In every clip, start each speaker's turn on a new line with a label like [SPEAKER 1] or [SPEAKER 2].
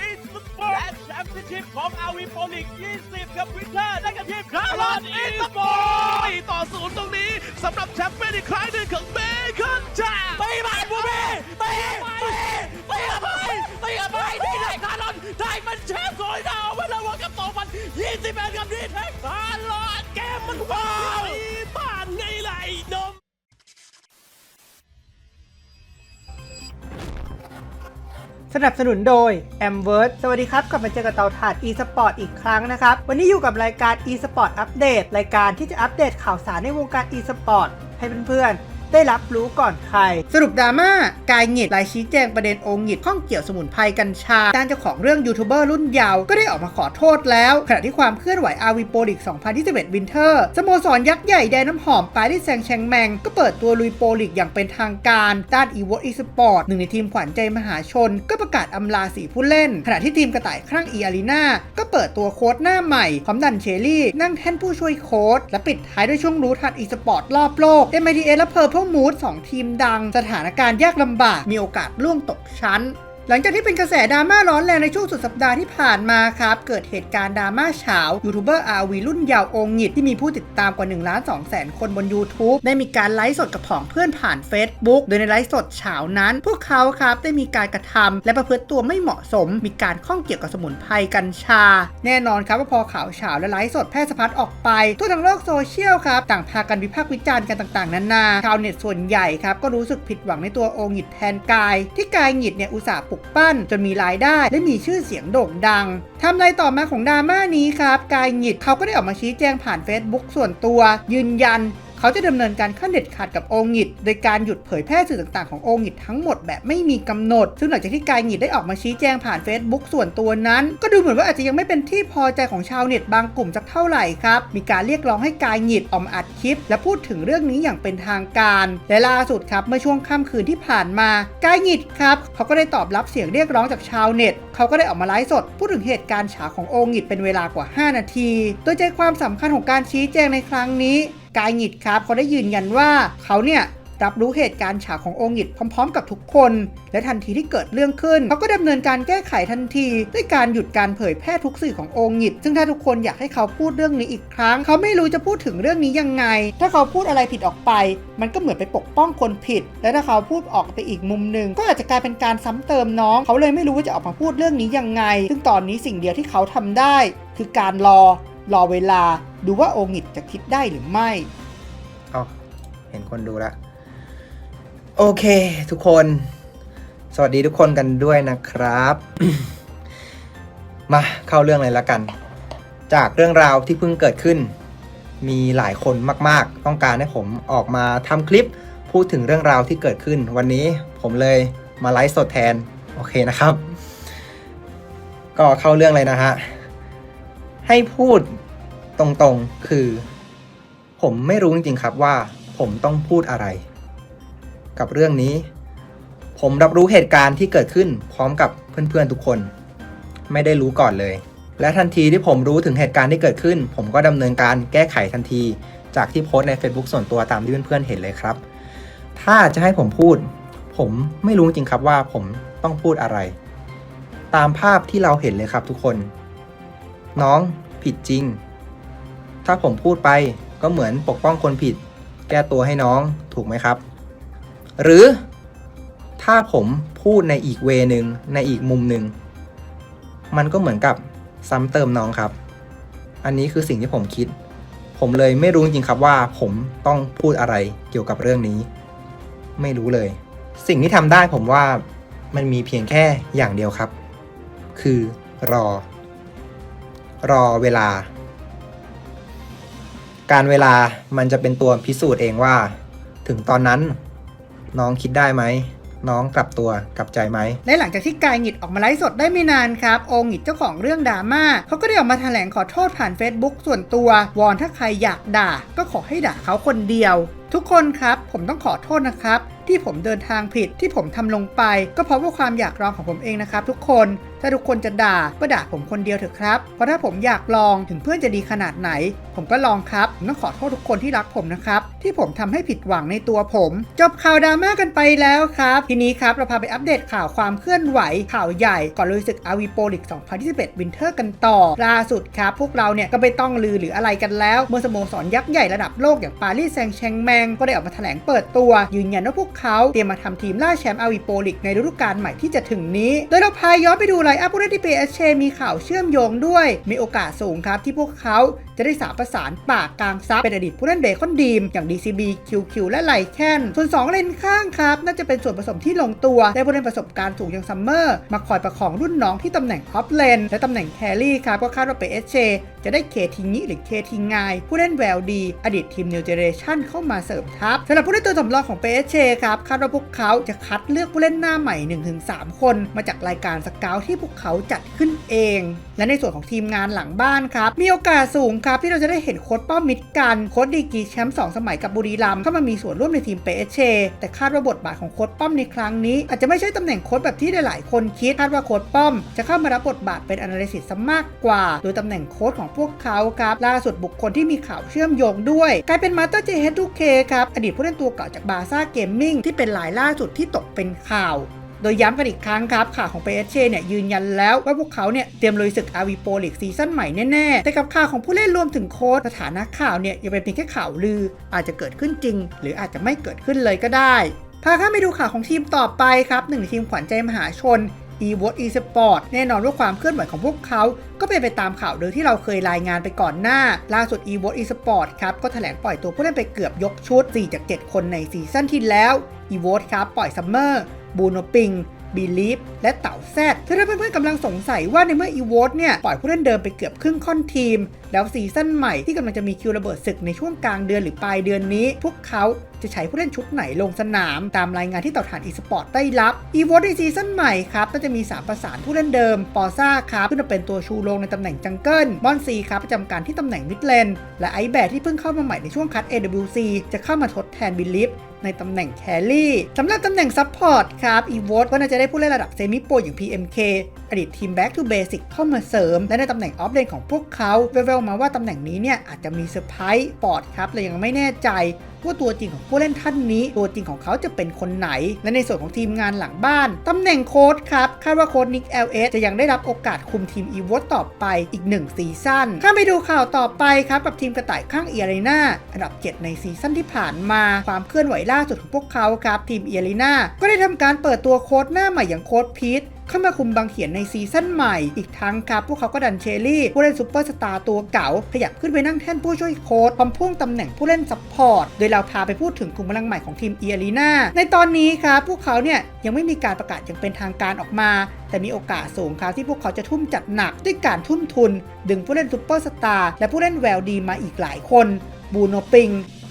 [SPEAKER 1] มย์ยูไนเต็ดอีสปอร์ตและแชมเปี้ยนชิพของอาวีโปลิก 20 ครับวินเทอร์ได้กับทีมคาร์ลอนอีสปอร์ตต่อศูนย์ตรงนี้สำหรับแชมเปี้ยนอีกครั้งหนึ่งของเบคอนแชมป์
[SPEAKER 2] ตีมาบูเบ้ตีตีตีกับไปตีกับไปที่ไหนคาร์ลอนได้มันแชมป์โซลิดาวไม่ระวังกับโตมัน21กับดีแท็กคาร์ลอนเกมมันว้าว
[SPEAKER 3] สนับสนุนโดย a m w o r d สวัสดีครับ กลับมาเจอกับเตาถ่าน e-sport อีกครั้งนะครับ วันนี้อยู่กับรายการ e-sport Update รายการที่จะอัปเดตข่าวสารในวงการ e-sport ให้เพื่อนๆ ได้รับรู้ก่อนใคร สรุปดราม่ากายหงิดรายชี้แจงประเด็นองหงิดข้องเกี่ยวสมุนไพรกัญชาด้านเจ้าของเรื่องยูทูบเบอร์รุ่นเยาว์ก็ได้ออกมาขอโทษแล้ว ขณะที่ความเคลื่อนไหวอาวีโปลิก 2021 วินเทอร์สโมสรยักษ์ใหญ่แดนน้ำหอมปารีสแซงแชงแมง ก็เปิดตัวลุยโปลิกอย่างเป็นทางการด้านอีวอตอีสปอร์ตหนึ่งในทีมขวัญใจมหาชน ก็ประกาศอำลาสีผู้เล่น ขณะที่ทีมกระต่ายครั่งอีอารีนาก็เปิดตัวโค้ดหน้าใหม่พร้อมดันเชอรี่ นั่งแท่นผู้ช่วยโค้ดและปิดท้ายด้วยช่วงรู้ทันอีสปอร์ตรอบโลก MITS และ Purple Mood สองทีมดัง สถานการณ์ยากลำบากมีโอกาสล่วงตกชั้น หลังจากที่เป็นกระแสดราม่าร้อนแรงในช่วงสุดสัปดาห์ที่ผ่านมาครับ เกิดเหตุการณ์ดราม่าเฉายูทูบเบอร์อาวีรุ่นยาวองค์หงิดที่มีผู้ติดตามกว่า1ล้าน2แสนคนบน YouTube ได้มีการไลฟ์สดกับผองเพื่อนผ่าน Facebook โดยในไลฟ์สดเฉานั้น พวกเขาครับได้มีการกระทำและประพฤติตัวไม่เหมาะสม มีการข้องเกี่ยวกับสมุนไพรกัญชา แน่นอนครับว่าพอข่าวเฉาและไลฟ์สดแพร่สะพัดออกไปทั่วทั้งโลกโซเชียลครับต่างพากันวิพากษ์วิจารณ์กันต่างๆนานาชาวเน็ตส่วนใหญ่ครับก็รู้สึกผิดหวังในตัวองหงิดแทนกาย ที่กายหงิดเนี่ยอุตส่าห์กปั้นจนมีรายได้ และมีชื่อเสียงโด่งดังทำไรต่อมาของดราม่านี้ครับ กายหงิดเขาก็ได้ออกมาชี้แจงผ่าน Facebook ส่วนตัว ยืนยัน เขาจะดำเนินการขั้นเด็ดขาดกับองค์หิดโดยการหยุดเผยแพร่สื่อต่างๆขององค์หิดทั้งหมดแบบไม่มีกำหนด ซึ่งหลังจากที่กายหงิดได้ออกมาชี้แจงผ่าน Facebook ส่วนตัวนั้น ก็ดูเหมือนว่าอาจจะยังไม่เป็นที่พอใจของชาวเน็ตบางกลุ่มสักเท่าไหร่ครับ มีการเรียกร้องให้กายหงิดออกมาอัดคลิป และพูดถึงเรื่องนี้อย่างเป็นทางการ และล่าสุดครับเมื่อช่วงค่ำคืนที่ผ่านมากายหงิดครับเขาก็ได้ตอบรับเสียงเรียกร้องจากชาวเน็ตเขาก็ได้ออกมาไลฟ์สด พูดถึงเหตุการณ์ฉาขององค์หิดเป็นเวลากว่า 5 นาที โดยใจความสำคัญของการชี้แจงในครั้งนี้ กายหงิดครับเขาได้ยืนยันว่าเขาเนี่ยรับรู้เหตุการณ์ฉากขององค์หงิดพร้อมๆ กับทุกคน และทันทีที่เกิดเรื่องขึ้น เขาก็ดำเนินการแก้ไขทันที ด้วยการหยุดการเผยแพร่ทุกสื่อขององค์หงิด ซึ่งถ้าทุกคนอยากให้เขาพูดเรื่องนี้อีกครั้ง เขาไม่รู้จะพูดถึงเรื่องนี้ยังไง ถ้าเขาพูดอะไรผิดออกไป มันก็เหมือนไปปกป้องคนผิด และถ้าเขาพูดออกไปอีกมุมหนึ่งก็อาจจะกลายเป็นการซ้ำเติมน้อง เขาเลยไม่รู้ว่าจะออกมาพูดเรื่องนี้ยังไง ซึ่งตอนนี้สิ่งเดียวที่เขาทำได้ คือการรอรอเวลา ดูว่าโอ่งิดจะคิดได้หรือไม่
[SPEAKER 4] อ๋อเห็นคนดูแล้วโอเค ทุกคน สวัสดีทุกคนกันด้วยนะครับ มาเข้าเรื่องเลยละกัน จากเรื่องราวที่เพิ่งเกิดขึ้น มีหลายคนมาก ๆ ต้องการให้ผมออกมาทำคลิป พูดถึงเรื่องราวที่เกิดขึ้น วันนี้ผมเลยมาไลฟ์สดแทน โอเคนะครับ ก็เข้าเรื่องเลยนะฮะ ให้พูด ตรงๆ คือ ผมไม่รู้จริงๆครับว่า ผมต้องพูดอะไร กับเรื่องนี้ ผมรับรู้เหตุการณ์ที่เกิดขึ้นพร้อมกับเพื่อนๆทุกคน ไม่ได้รู้ก่อนเลย และทันทีที่ผมรู้ถึงเหตุการณ์ที่เกิดขึ้น ผมก็ดำเนินการแก้ไขทันที จากที่โพสต์ใน Facebook ส่วนตัวตามที่เพื่อนๆเห็นเลยครับ ถ้าจะให้ผมพูด ผมไม่รู้จริงๆครับว่าผมต้องพูดอะไร ตามภาพที่เราเห็นเลยครับทุกคน น้องผิดจริง ถ้าผมพูดไปก็เหมือนปกป้องคนผิด แก้ตัวให้น้องถูกไหมครับ หรือถ้าผมพูดในอีกเวนึงในอีกมุมหนึ่งมันก็เหมือนกับซ้ำเติมน้องครับ อันนี้คือสิ่งที่ผมคิด ผมเลยไม่รู้จริงครับว่าผมต้องพูดอะไรเกี่ยวกับเรื่องนี้ ไม่รู้เลย สิ่งที่ทำได้ผมว่ามันมีเพียงแค่อย่างเดียวครับ คือรอ รอเวลา การเวลามันจะเป็นตัวพิสูจน์เองว่า ถึงตอนนั้น น้องคิดได้ไหม น้องกลับตัวกลับใจไหม
[SPEAKER 3] และหลังจากที่กายหงิดออกมาไลฟ์สดได้ไม่นานครับองค์หงิดเจ้าของเรื่องดราม่าเขาก็ได้ออกมาแถลงขอโทษผ่าน Facebook ส่วนตัว วอนถ้าใครอยากด่า ก็ขอให้ด่าเขาคนเดียว ทุกคนครับ ผมต้องขอโทษนะครับ ที่ผมเดินทางผิดที่ผมทำลงไป ก็เพราะว่าความอยากลองของผมเองนะครับทุกคน ถ้าทุกคนจะด่าก็ด่าผมคนเดียวเถอะครับ เพราะถ้าผมอยากลองถึงเพื่อนจะดีขนาดไหน ผมก็ลองครับผมต้องขอโทษทุกคนที่รักผมนะครับที่ผมทำให้ผิดหวังในตัวผม จบข่าวดราม่ากันไปแล้วครับ ทีนี้ครับเราพาไปอัปเดตข่าวความเคลื่อนไหวข่าวใหญ่ก่อนลุยศึกอาวีโปลิก2021วินเทอร์กันต่อล่าสุดครับ พวกเราเนี่ยก็ไม่ต้องลือหรืออะไรกันแล้วเมื่อสโมสรยักษ์ใหญ่ระดับโลกอย่างปารีสแซงต์แชงแมงก็ได้ออกมาแถลงเปิดตัวยืนยันว่าพวกเขาเตรียมมาทำทีมล่าแชมป์อาวีโปลิกในฤดูกาลใหม่ที่จะถึงนี้ โดยเราพาย้อนไปดูไลน์อัพผู้เล่นที่ PSG มีข่าวเชื่อมโยงด้วย มีโอกาสสูงครับที่พวกเขา จะได้สามประสานปากกลางซับเป็นอดีตผู้เล่นเบคอนดีม อย่าง DCB QQ และไลแคนส่วน 2 เลนข้างครับ น่าจะเป็นส่วนผสมที่ลงตัวได้ผู้เล่นประสบการณ์สูงอย่างซัมเมอร์ มาคอยประคองรุ่นน้องที่ตำแหน่งออฟเลนและตำแหน่งแครี่ครับ ก็คาดว่าเปเอเชจะได้เคทิงิหรือเคทิงายผู้เล่นแววดี อดีตทีม New Generation เข้ามาเสริมทัพสำหรับผู้เล่นตัวสำรองของเปเชครับคาดว่าพวกเขาจะคัดเลือกผู้เล่นหน้าใหม่ 1-3 คน มาจากรายการสเกลที่พวกเขาจัดขึ้นเอง และในส่วนของทีมงานหลังบ้านครับมีโอกาสสูงครับ ที่เราจะได้เห็นโค้ดป้อมมิดกันโค้ดดีกีแชมป์2สมัยกับบุรีรัมย์เข้ามามีส่วนร่วมในทีมเปเชแต่คาดว่าบทบาทของโค้ดป้อมในครั้งนี้ อาจจะไม่ใช่ตำแหน่งโค้ดแบบที่หลายๆคนคิดคาดว่าโค้ดป้อม จะเข้ามารับบทบาทเป็น analyst ซะมากกว่า โดยตำแหน่งโค้ดของพวกเขาครับล่าสุดบุคคลที่มีข่าวเชื่อมโยงด้วยกลายเป็นมาสเตอร์เจเฮดูเคครับอดีตผู้เล่นตัวเก่าจากบาซ่าเกมมิ่งที่เป็นรายล่าสุดที่ตกเป็นข่าว ดยย้ำกันอีกครั้งครับข่าวของ PSG เนี่ยยืนยันแล้วว่าพวกเขาเนี่ยเตรียมลุยศึกอาวีโปลิกซีซั่นใหม่แน่ๆ แต่กับข่าวของผู้เล่นรวมถึงโค้ชสถานะข่าวเนี่ยยังเป็นเพียงแค่ข่าวลือ อาจจะเกิดขึ้นจริง หรืออาจจะไม่เกิดขึ้นเลยก็ได้พาข้าไปดูข่าวของทีมต่อไปครับหนึ่งทีมขวัญใจมหาชน e w o t eSport แน่นอนว่าความเคลื่อนไหวของพวกเขา ก็เป็นไปตามข่าวเดิมที่เราเคยรายงานไปก่อนหน้า ล่าสุด e w o t eSport ครับ ก็แถลงปล่อยตัวผู้เล่นไปเกือบยกชุด 4 จาก 7 คนในซีซั่นที่แล้ว e w o t ครับ ปล่อยซัมเมอร์ บูโนปิงบีลีฟและเต่าแซดถ้าเพื่อนๆกำลังสงสัยว่าในเมื่ออีวอตเนี่ย ปล่อยผู้เล่นเดิมไปเกือบครึ่งค่อนทีมแล้วซีซั่นใหม่ที่กำลังจะมีคิวระเบิดศึกในช่วงกลางเดือนหรือปลายเดือนนี้ พวกเขาจะใช้ผู้เล่นชุดไหนลงสนาม ตามรายงานที่ต่าถ่านอีสปอร์ตได้รับอีวอตในซีซั่นใหม่ครับน่าจะมี 3 ประสานผู้เล่นเดิม ปอซ่าครับขึ้นมาเป็นตัวชูโรงในตำแหน่งจังเกิลบอนซีครับประจำการที่ตำแหน่งมิดเลน และไอแบดที่เพิ่งเข้ามาใหม่ในช่วงคัด AWC จะเข้ามาทดแทนบิลลิฟในตำแหน่งแครี่สำหรับตำแหน่งซัพพอร์ตครับอีวอตก็น่าจะได้ผู้เล่นระดับเซมิโปรอย่าง PMK อดีตทีม Back to Basic เข้ามาเสริม และในตำแหน่งออฟเลนของพวกเขาแววๆมาว่าตำแหน่งนี้เนี่ยอาจจะมีเซอร์ไพรส์ปอดครับแต่ยังไม่แน่ใจว่าตัวจริงของผู้เล่นท่านนี้ ตัวจริงของเขาจะเป็นคนไหน และในส่วนของทีมงานหลังบ้าน ตำแหน่งโค้ชครับ คาดว่าโค้ชนิก LS จะยังได้รับโอกาสคุมทีมอีวอตต่อไปอีก 1 ซีซั่นข้าไปดูข่าวต่อไปครับ กับทีมกระต่ายข้างเอียรีนาอันดับ 7 ในซีซั่นที่ผ่านมา ความเคลื่อนไหวล่าสุดของพวกเขาครับทีมเอียรีนาก็ได้ทำการเปิดตัวโค้ชหน้าใหม่อย่างโค้ชพีท เข้ามาคุมบางเขียนในซีซั่นใหม่ อีกทั้งครับ พวกเขาก็ดันเชอรี่ ผู้เล่นซูเปอร์สตาร์ตัวเก่า ขยับขึ้นไปนั่งแท่นผู้ช่วยโค้ชพร้อมพ่วงตำแหน่งผู้เล่นซัพพอร์ต โดยเราพาไปพูดถึงกลุ่มพลังใหม่ของทีมเอียรีนาในตอนนี้ครับพวกเขาเนี่ยยังไม่มีการประกาศอย่างเป็นทางการออกมา แต่มีโอกาสสูงครับที่พวกเขาจะทุ่มจัดหนักด้วยการทุ่มทุน ดึงผู้เล่นซูเปอร์สตาร์และผู้เล่นแววดีมาอีกหลายคนบูโนปิง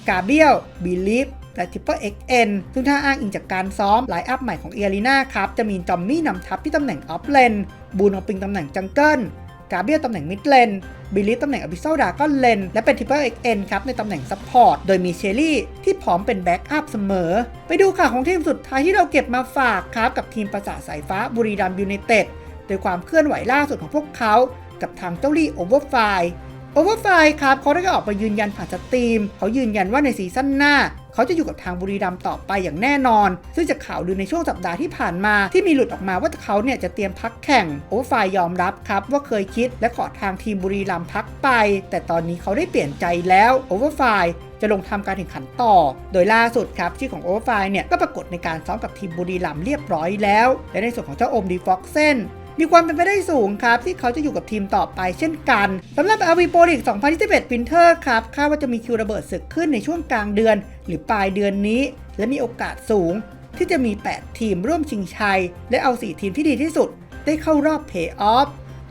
[SPEAKER 3] กาเบียลบีลีฟ และ Triple XN ซึ่งถ้าอ้างอิงจากการซ้อมไลน์อัพใหม่ของเอลีนาครับ จะมีจอมมี่นำทัพที่ตำแหน่งออฟเลน บูโนปิงตำแหน่งจังเกิลกาเบียลตำแหน่งมิดเลน บิลลี่ตำแหน่งอ b ิ s ซดาก็เลน และเป็น Triple XN ครับ ในตำแหน่งซัพพอร์ต โดยมีเชลลี่ที่พร้อมเป็นแบ็กอัพเสมอ ไปดูข่าวของทีมสุดท้ายที่เราเก็บมาฝากครับกับทีมประสาทสายฟ้าบุรีรัมย์ยูไนเต็ดโดยความเคลื่อนไหวล่าสุดของพวกเขา กับทางเจ้าลี่โอเวอร์ไฟโอเวอร์ไฟครับเขาได้ออกมายืนยันผ่านสตรีม เขายืนยันว่าในซีซั่นหน้า เขาจะอยู่กับทางบุรีรัมย์ต่อไปอย่างแน่นอน ซึ่งจากข่าวลือในช่วงสัปดาห์ที่ผ่านมาที่มีหลุดออกมาว่าเขาเนี่ยจะเตรียมพักแข่งโอเวอร์ไฟยอมรับครับว่าเคยคิดและขอทางทีมบุรีรัมย์พักไป แต่ตอนนี้เขาได้เปลี่ยนใจแล้วโอเวอร์ไฟจะลงทำการแข่งขันต่อ โดยล่าสุดครับชื่อของโอเวอร์ไฟเนี่ยก็ปรากฏในการซ้อมกับทีมบุรีรัมย์เรียบร้อยแล้ว และในส่วนของเจ้าโอมดีฟ็อกเซน มีความเป็นไปได้สูงครับที่เขาจะอยู่กับทีมต่อไปเช่นกันสำหรับอาวีโปลิก2021วินเทอร์ครับคาดว่าจะมีคิวระเบิดศึกขึ้นในช่วงกลางเดือน หรือปลายเดือนนี้ และมีโอกาสสูง ที่จะมี 8 ทีมร่วมชิงชัย และเอา 4 ทีมที่ดีที่สุด ได้เข้ารอบเพย์ออฟ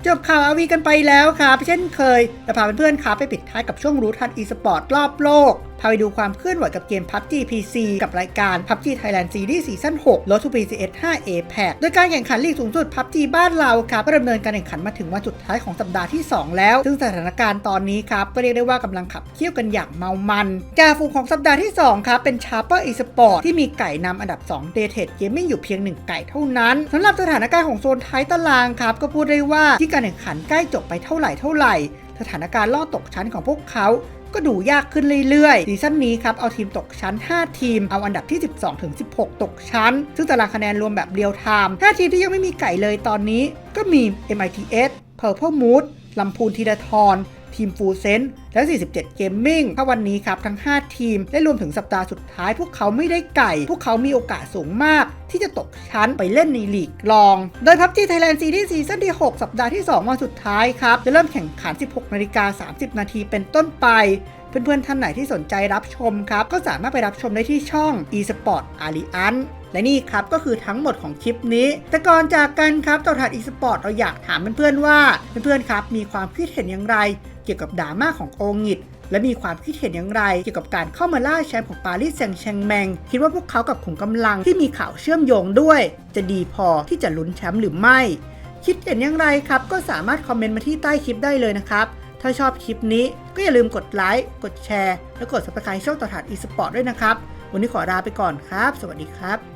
[SPEAKER 3] จบข่าวอาวีกันไปแล้วครับเช่นเคยจะพาเพื่อนๆครับไปปิดท้ายกับช่วงรู้ทันอีสปอร์ตรอบโลกพาไปดูความเคลื่อนไหวกับเกม PUBG PC กับรายการ PUBG Thailand Series Season 6 Road to PCS 5 APEC โดยการแข่งขันลีกสูงสุด PUBG บ้านเราครับก็ดำเนินการแข่งขันมาถึงวันสุดท้ายของสัปดาห์ที่ 2 แล้ว ซึ่งสถานการณ์ตอนนี้ครับก็เรียกได้ว่ากำลังขับเคี่ยวกันอย่างเมามันจ่าฝูงของสัปดาห์ที่ 2 ครับ เป็น Sharper Esport ที่มีไก่นำอันดับ 2 d a t e d Gaming อยู่เพียง 1 ไก่เท่านั้นสำหรับสถานการณ์ของโซนท้ายตารางครับก็พูดได้ว่าที่การแข่งขันใกล้จบไปเท่าไหร่เท่าไหร่สถานการณ์ล่อตกชั้นของพวกเขา ก็ดูยากขึ้นเรื่อยๆซีซั่นนี้ครับเอาทีมตกชั้น 5 ทีมเอาอันดับที่ 12ถึง16 ตกชั้น ซึ่งตารางคะแนนรวมแบบเรียลไทม์5ทีมที่ยังไม่มีไก่เลยตอนนี้ ก็มี MITS Purple Mood ลำพูนทีดาทร ทีมฟูเซนและ 47 Gaming ถ้าวันนี้ครับทั้ง 5 ทีมและรวมถึงสัปดาห์สุดท้าย พวกเขาไม่ได้ไก่ พวกเขามีโอกาสสูงมาก ที่จะตกชั้นไปเล่นในลีกรอง โดย PUBG Thailand Series ซีซั่นที่ 6 สัปดาห์ที่ 2 วันสุดท้ายครับ จะเริ่มแข่งขัน 16นาฬิกา30 นาทีเป็นต้นไปเพื่อนๆ ท่านไหนที่สนใจรับชมครับ ก็สามารถไปรับชมได้ที่ช่อง eSport Alliance และนี่ครับก็คือทั้งหมดของคลิปนี้ แต่ก่อนจากกันครับต่อถัด eSport เราอยากถามเพื่อนๆว่า เพื่อนๆ ครับ มีความคิดเห็นอย่างไร เกี่ยวกับดราม่าของโองิดและมีความคิดเห็นอย่างไร เกี่ยวกับการเข้ามาล่าแชมป์ของปารีสแซงต์แชงแมง คิดว่าพวกเขากับขุมกำลังที่มีข่าวเชื่อมโยงด้วย จะดีพอที่จะลุ้นแชมป์หรือไม่ คิดเห็นอย่างไรครับ ก็สามารถคอมเมนต์มาที่ใต้คลิปได้เลยนะครับ ถ้าชอบคลิปนี้ก็อย่าลืมกดไลค์กดแชร์ และกด subscribe ช่องต่อถาด eSport ด้วยนะครับ วันนี้ขอลาไปก่อนครับ สวัสดีครับ